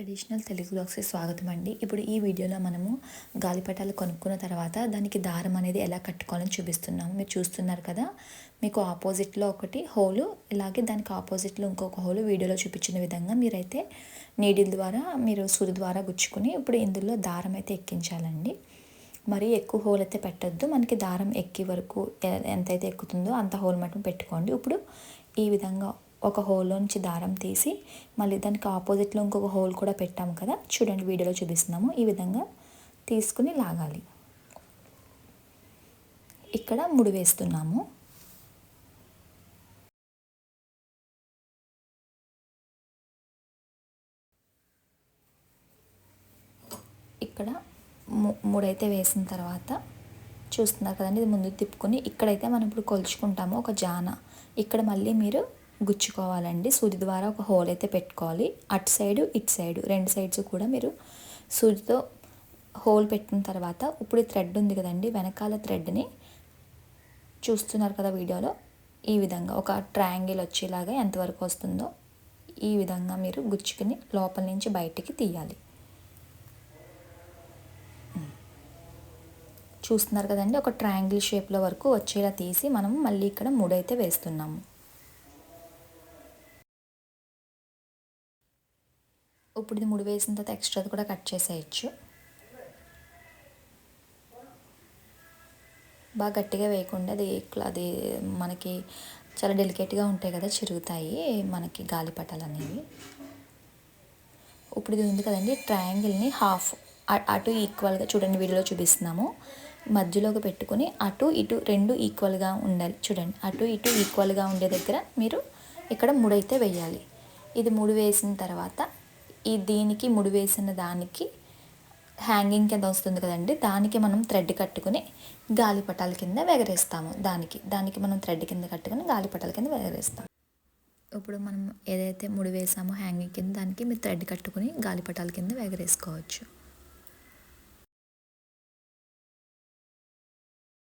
Traditional Telugu బ్లాగ్స్కి స్వాగతం అండి. ఇప్పుడు ఈ వీడియోలో మనము గాలిపటాలు కొనుక్కున్న తర్వాత దానికి దారం అనేది ఎలా కట్టుకోవాలని చూపిస్తున్నాము. మీరు చూస్తున్నారు కదా మీకు ఆపోజిట్లో ఒకటి హోలు ఇలాగే దానికి ఆపోజిట్లో ఇంకొక హోలు వీడియోలో చూపించిన విధంగా మీరైతే నీడిల్ ద్వారా మీరు సూది ద్వారా గుచ్చుకుని ఇప్పుడు ఇందులో దారం అయితే ఎక్కించాలండి. మరి ఎక్కువ హోల్ అయితే పెట్టద్దు. మనకి దారం ఎక్కి వరకు ఎంతైతే ఎక్కుతుందో అంత హోల్ మటం పెట్టుకోండి. ఇప్పుడు ఈ విధంగా ఒక హోల్లోంచి దారం తీసి మళ్ళీ దానికి ఆపోజిట్లో ఇంకొక హోల్ కూడా పెట్టాము కదా. చూడండి వీడియోలో చూపిస్తున్నాము. ఈ విధంగా తీసుకుని లాగాలి. ఇక్కడ ముడి వేస్తున్నాము. ఇక్కడ ము ముడైతే వేసిన తర్వాత చూస్తున్నారు కదండి. ఇది ముందుకు తిప్పుకొని ఇక్కడైతే మనం ఇప్పుడు కొలుచుకుంటాము. ఒక జాన. ఇక్కడ మళ్ళీ మీరు గుచ్చుకోవాలండి. సూది ద్వారా ఒక హోల్ అయితే పెట్టుకోవాలి. అటు సైడు ఇటు సైడు రెండు సైడ్స్ కూడా మీరు సూదితో హోల్ పెట్టిన తర్వాత ఇప్పుడు ఈ థ్రెడ్ ఉంది కదండి వెనకాల థ్రెడ్ని చూస్తున్నారు కదా వీడియోలో. ఈ విధంగా ఒక ట్రయాంగిల్ వచ్చేలాగా ఎంతవరకు వస్తుందో ఈ విధంగా మీరు గుచ్చుకుని లోపల నుంచి బయటికి తీయాలి. చూస్తున్నారు కదండి ఒక ట్రయాంగిల్ షేప్లో వరకు వచ్చేలా తీసి మనం మళ్ళీ ఇక్కడ మూడైతే వేస్తున్నాము. ఇప్పుడు ఇది ముడి వేసిన తర్వాత ఎక్స్ట్రాది కూడా కట్ చేసేయచ్చు. బాగా గట్టిగా వేయకుండా అది అది మనకి చాలా డెలికేట్గా ఉంటాయి కదా చిరుగుతాయి మనకి గాలిపటాలు అనేవి. ఇప్పుడు ఇది ఉంది కదండి ట్రయాంగిల్ని హాఫ్ అటు ఈక్వల్గా చూడండి వీడియోలో చూపిస్తున్నాము. మధ్యలోకి పెట్టుకొని అటు ఇటు రెండు ఈక్వల్గా ఉండాలి. చూడండి అటు ఇటు ఈక్వల్గా ఉండే దగ్గర మీరు ఇక్కడ మూడైతే వేయాలి. ఇది మూడు వేసిన తర్వాత ఈ దీనికి ముడి వేసిన దానికి హ్యాంగింగ్ కింద వస్తుంది కదండి దానికి మనం థ్రెడ్ కట్టుకుని గాలిపటాల కింద ఎగరేస్తాము దానికి దానికి మనం థ్రెడ్ కింద కట్టుకుని గాలిపటాల కింద ఎగరేస్తాం ఇప్పుడు మనం ఏదైతే ముడి వేసామో హ్యాంగింగ్ కింద దానికి మీరు థ్రెడ్ కట్టుకుని గాలిపటాల కింద ఎగరేసుకోవచ్చు